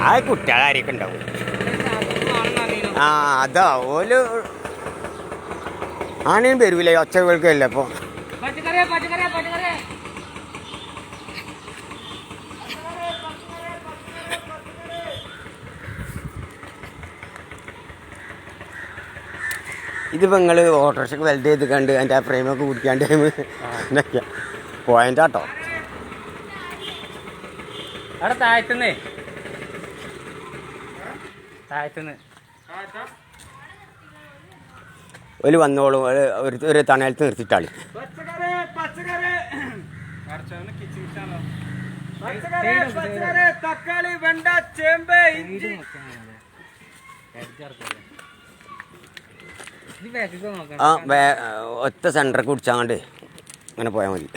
ആ കുട്ടികളായിരിക്കും ഉണ്ടാവും ആ അതാ ഓൽ ആണേനും വരൂലേ ഒച്ച കേൾക്കല്ലേ അപ്പോൾ ഇതിപ്പോൾ നിങ്ങൾ ഓട്ടോറിക്ഷക്ക് വെൽഡ് ചെയ്ത് കണ്ട് എന്റെ ആ ഫ്രെയിമൊക്കെ കുടിക്കാണ്ട് പോയിന്റ് ആട്ടോ അവിടെ താഴ്ത്തുന്നേ താഴ്ത്തുന്ന് ഒരു വന്നോളും. ഒരു ഒരു- തണലത്ത് നിർത്തിട്ടാളി തക്കാളി വെണ്ട ചേമ്പ് ഇഞ്ചി. ആ വേ ഒറ്റ സെന്ററിൽ കുടിച്ചാണ്ട് അങ്ങനെ പോയാൽ മതി.